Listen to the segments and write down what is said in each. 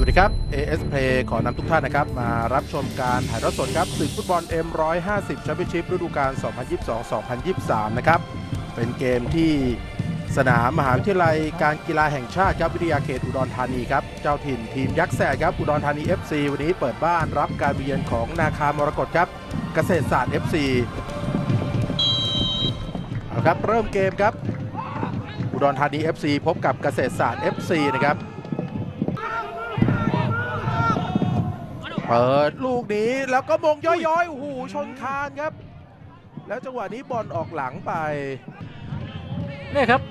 วัสดีครับ AS Play ขอนำทุกท่านนะครับ มารับชมการถ่ายทอดสดครับศึกฟุตบอล M150 แชมเปี้ยนชิพฤดูกาล 2022-2023 นะครับ เป็นเกมที่สนามมหาวิทยาลัยการกีฬาแห่งชาติครับวิทยาเขตอุดรธานีครับ เจ้าถิ่นทีมยักษ์แสครับอุดรธานี FC วันนี้เปิดบ้านรับการเยือนของนาคามรกตครับ เกษตรศาสตร์ FC เอาครับเริ่มเกมครับ อุดรธานี FC พบกับเกษตรศาสตร์ FC นะครับ เปิดลูกนี้แล้วก็มงย้อยๆโอ้โหชนคานครับ แล้วจังหวะนี้บอลออกหลังไปเนี่ยครับ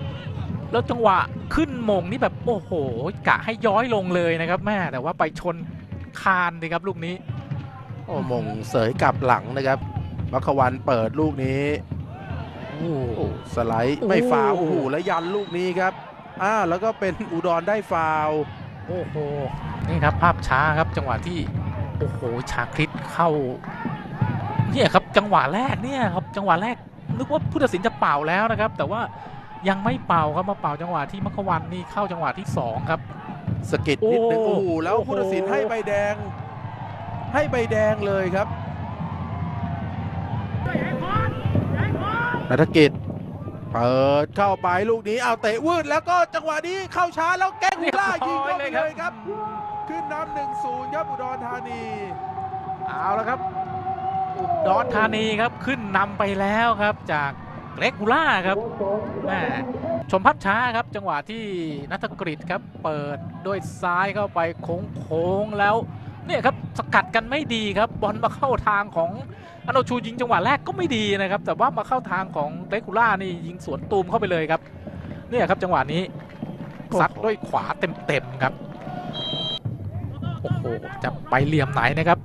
แล้วจังหวะขึ้นมงนี่แบบโอ้โหกะให้ย้อยลงเลยนะครับแม่แต่ว่าไปชนคานเลยครับลูกนี้ โอ้มงเสยกลับหลังนะครับมัคควันเปิดลูกนี้โอ้โอ้สไลด์โอ้ไม่ฟาวล์โอ้โหแล้วยันลูกนี้ครับอ่าแล้วก็เป็นอุดรได้ฟาวล์โอ้โหนี่ครับภาพช้าครับจังหวะที่ โอ้โหชาคริตเข้า เนี่ยครับจังหวะแรกเนี่ยครับจังหวะแรกนึกว่าผู้ตัดสินจะเป่าแล้วนะครับ แต่ว่ายังไม่เป่าครับมาเป่าจังหวะที่มัคควันนี่เข้าจังหวะที่สองครับสะกิดนิดนึงโอ้โอ้โหแล้วโอ้โหผู้ตัดสินให้ใบแดง ให้ใบแดงเลยครับนัฐกิจเปิดเข้าไปลูกนี้เอาเตะวืดแล้วก็จังหวะนี้เข้าช้าแล้วแก้งหูล่ายิงเข้าไปเลยครับ ขึ้นนำหนึ่งศูนย์ครับอุดรธานี เอาแล้วครับ อุดรธานีครับขึ้นนำไปแล้วครับจากเกรกฮูล่าครับแม่ชมภาพช้าครับจังหวะที่นัทกฤษครับเปิดด้วยซ้ายเข้าไปโค้งๆแล้วเนี่ยครับสกัดกันไม่ดีครับบอลมาเข้าทางของอโนชูยิงจังหวะแรกก็ไม่ดีนะครับ แต่ว่ามาเข้าทางของเกรกฮูล่านี่ยิงสวนตูมเข้าไปเลยครับ เนี่ยครับจังหวะนี้ซัดด้วยขวาเต็มๆครับ โอ้โหจะไปเหลี่ยมไหนนะครับ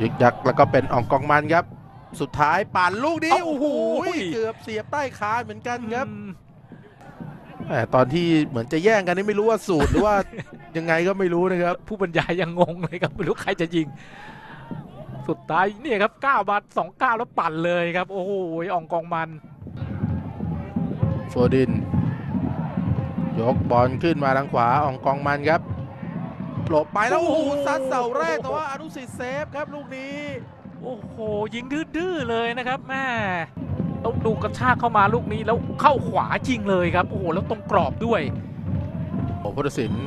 ยึกยักแล้วก็เป็นอ่องกองมันครับ สุดท้ายปั่นลูกนี้โอ้โอ้โหโหเกือบเสียบใต้คานเหมือนกันครับอืมแหมตอนที่เหมือนจะแย่งกันนี่ไม่รู้ว่าสูตรหรือว่ายังไงก็ไม่รู้นะครับ ผู้บรรยายยังงงเลยครับไม่รู้ใครจะยิง สุดท้ายเนี่ยครับ9บาท2 9 แล้วปั่นเลยครับ โอ้โหอองกองมันโฟดิน ยกบอลขึ้นมาทางขวาอ่องกองมันครับหลบไปแล้วโอ้โหซัดเสาแรกแต่ว่าอนุสิทธิ์เซฟครับลูกนี้ โอ้โห ยิงดื้อๆเลยนะครับแม่ต้องดูกระชากเข้ามาลูกนี้แล้วเข้าขวาจริงเลยครับ โอ้โห แล้วตรงกรอบด้วยโอ้พุทธศิลป์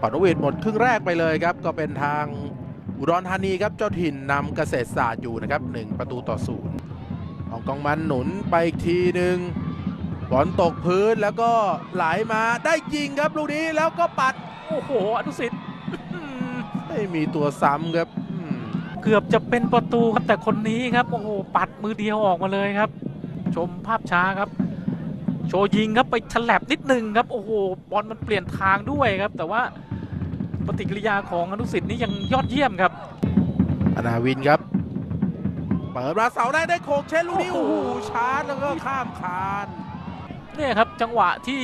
ปัตวิทย์หมดครึ่งแรกไปเลยครับ ก็เป็นทางอุดรธานีครับเจ้าถิ่นนำเกษตรศาสตร์อยู่นะครับ 1 ประตูต่อศูนย์ของกองมันหนุนไปอีกทีหนึ่ง บอลตกพื้นแล้วก็ไหลมาได้ยิงครับลูกนี้แล้วก็ปัด โอ้โหอนุสิทธิ์อื้อหือไม่มีตัวซ้ำครับอืมเกือบจะเป็นประตูครับแต่คนนี้ครับ โอ้โห ปัดมือเดียวออกมาเลยครับ ชมภาพช้าครับ โชว์ยิงครับไปฉลับนิดนึงครับ โอ้โห บอลมันเปลี่ยนทางด้วยครับ แต่ว่าปฏิกิริยาของอนุสิทธิ์นี่ยังยอดเยี่ยมครับอนาวินครับ เปิดมาเสาแรกได้โคกเช่นลูกนี้โอ้โอ้โหโหชาร์จแล้วก็ข้ามคาน เนี่ยครับจังหวะที่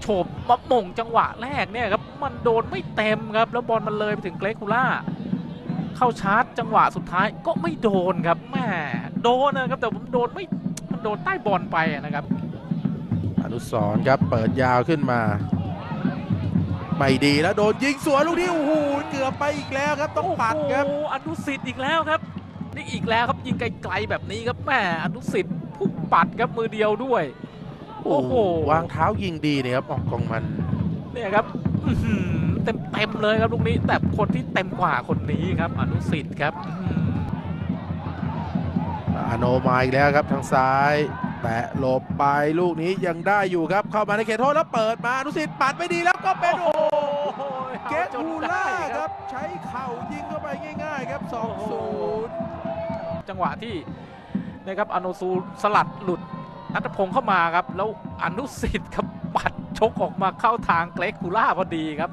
โฉบมาหม่งจังหวะแรกเนี่ยครับมันโดนไม่เต็มครับแล้วบอลมันเลยไปถึงเกรกคูล่าเข้าชาร์จจังหวะสุดท้ายก็ไม่โดนครับแหม่โดนนะครับแต่ผมโดนไม่มันโดนใต้บอลไปนะครับ อนุสรณ์ครับเปิดยาวขึ้นมา ไม่ดีแล้วโดนยิงสวนลูกนี้โอ้โหเกือบไปอีกแล้วครับต้องปัดครับโอ้โหอนุสิทธิ์อีกแล้วครับ นี่อีกแล้วครับยิงไกลๆแบบนี้ครับแหม่อนุสิทธิ์ผู้ปัดครับมือเดียวด้วย โอ้โหวางเท้ายิงดีเนี่ยครับออกกองมันเนี่ยครับเต็มเต็มๆเลยครับลูกนี้ แต่คนที่เต็มกว่าคนนี้ครับอนุสิทธิ์ครับอื้อหืออาโนมาอีกแล้วครับทางซ้าย แตะหลบไปลูกนี้ยังได้อยู่ครับ เข้ามาในเขตโทษแล้วเปิดมาอนุสิทธิ์ปัดไม่ดีแล้วก็เป็นโอ้โหเกตฮูล่าครับ ใช้เข่ายิงเข้าไปง่ายๆครับ2-0จังหวะที่นะครับอนุซูสลัดหลุด นัทพงศ์เข้ามาครับ แล้วอนุสิทธิ์ครับปัดชกออกมาเข้าทางเกรกคูล่าพอดีครับ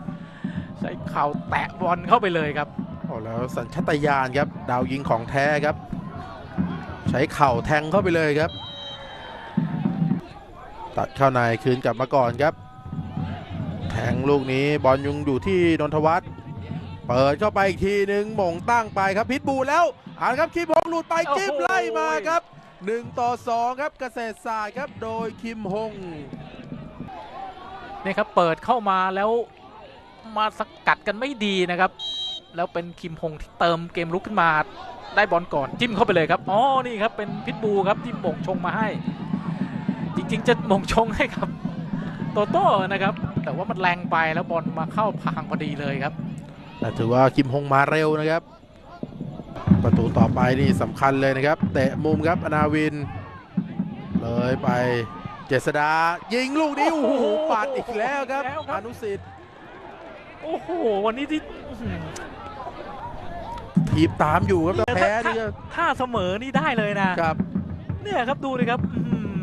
ใช้เข่าแตะบอลเข้าไปเลยครับโอ้แล้วสัญชาตญาณครับดาวยิงของแท้ครับ ใช้เข่าแทงเข้าไปเลยครับ ตัดเข้าในคืนกลับมาก่อนครับ แทงลูกนี้บอลยุงอยู่ที่นนทวัฒน์เปิดเข้าไปอีกทีหนึ่งหม่งตั้งไปครับพิษบูแล้วอ่านครับคิมฮงหลุดไปจิ้มโอ้โหไล่มาครับ 1 ต่อ 2 ครับเกษตรศาสตร์ครับโดยคิมฮงเนี่ยครับเปิดเข้ามาแล้วมาสกัดกันไม่ดีนะครับ แล้วเป็นคิมฮงที่เติมเกมลุกขึ้นมาได้บอลก่อนจิ้มเข้าไปเลยครับอ๋อนี่ครับเป็นพิทบูครับที่หม่งชงมาให้ จริงๆ จะหม่งชงให้ครับโตโต้นะครับ แต่ว่ามันแรงไปแล้วบอลมาเข้าพางพอดีเลยครับแต่ถือว่าคิมฮงมาเร็วนะครับ ประตูต่อไปนี่สำคัญเลยนะครับเตะมุมครับอนาวิน เลยไปเจษดายิงลูกนี้โอ้โหปัดอีกแล้วครับแล้วครับอนุสิทธิ์โอ้โห วันนี้ที่อื้อหือทีบตามอยู่ครับแต่แพ้นี่ก็ถ้าเสมอนี่ได้เลยนะ ครับ เนี่ยครับดูเลยครับอื้อหือ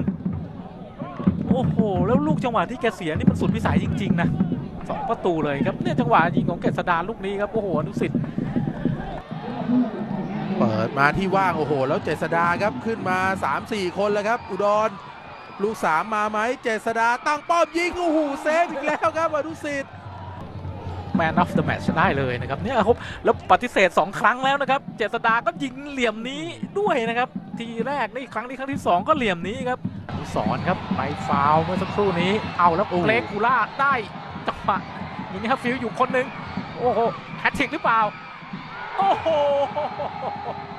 โอ้โห แล้วลูกจังหวะที่แกเสียนี่มันสุดวิสัยจริง ๆ นะสองประตูเลยครับ เนี่ยจังหวะยิงของเกษดาลูกนี้ครับ โอ้โหอนุสิทธิ์ เปิดมาที่ว่าง โอ้โห แล้วเจษดาครับขึ้นมา 3-4 คนแล้วครับ อุดร ลูกสามมาไหมเจษดาตั้งป้อมยิง โอ้โหเซฟอีกแล้วครับอนุสิทธิ์แมน of the match ได้เลยนะครับเนี่ยครับแล้วปฏิเสธ 2 ครั้งแล้วนะครับ เจษดาก็ยิงเหลี่ยมนี้ด้วยนะครับ ทีแรกนี่ครั้งนี้ครั้งที่ 2 ก็เหลี่ยมนี้ครับอนุสรณ์ครับไปฟาวล์เมื่อสักครู่นี้เอาแล้วโอ้เกรกกูล่าได้จังหวะอย่างนี้ครับฟิลอยู่คนหนึ่งโอ้โหแฮตทริกหรือเปล่า โอ้โห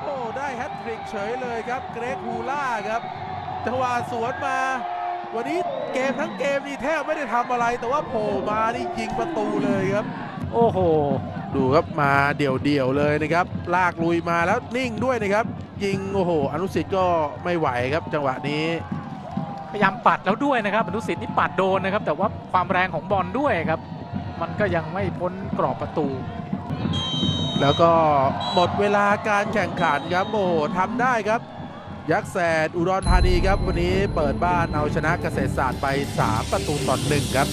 โอ้ได้แฮตทริกเฉยเลยครับ เกรกฮูล่าครับจังหวะสวนมา วันนี้เกมทั้งเกมนี่แทบไม่ได้ทำอะไร แต่ว่าโผล่มานี่ยิงประตูเลยครับ โอ้โห ดูครับมาเดี่ยวๆเลยนะครับ ลากลุยมาแล้วนิ่งด้วยนะครับ ยิงโอ้โห อนุสิทธิ์ก็ไม่ไหวครับ จังหวะนี้พยายามปัดแล้วด้วยนะครับอนุสิทธิ์นี่ปัดโดนนะครับ แต่ว่าความแรงของบอลด้วยครับ มันก็ยังไม่พ้นกรอบประตู แล้วก็หมดเวลาการแข่งขันครับโอ้โหทำได้ครับ ยักษ์แสดอุดรธานีครับ วันนี้เปิดบ้านเอาชนะเกษตรศาสตร์ไป 3 ประตูต่อหนึ่งครับ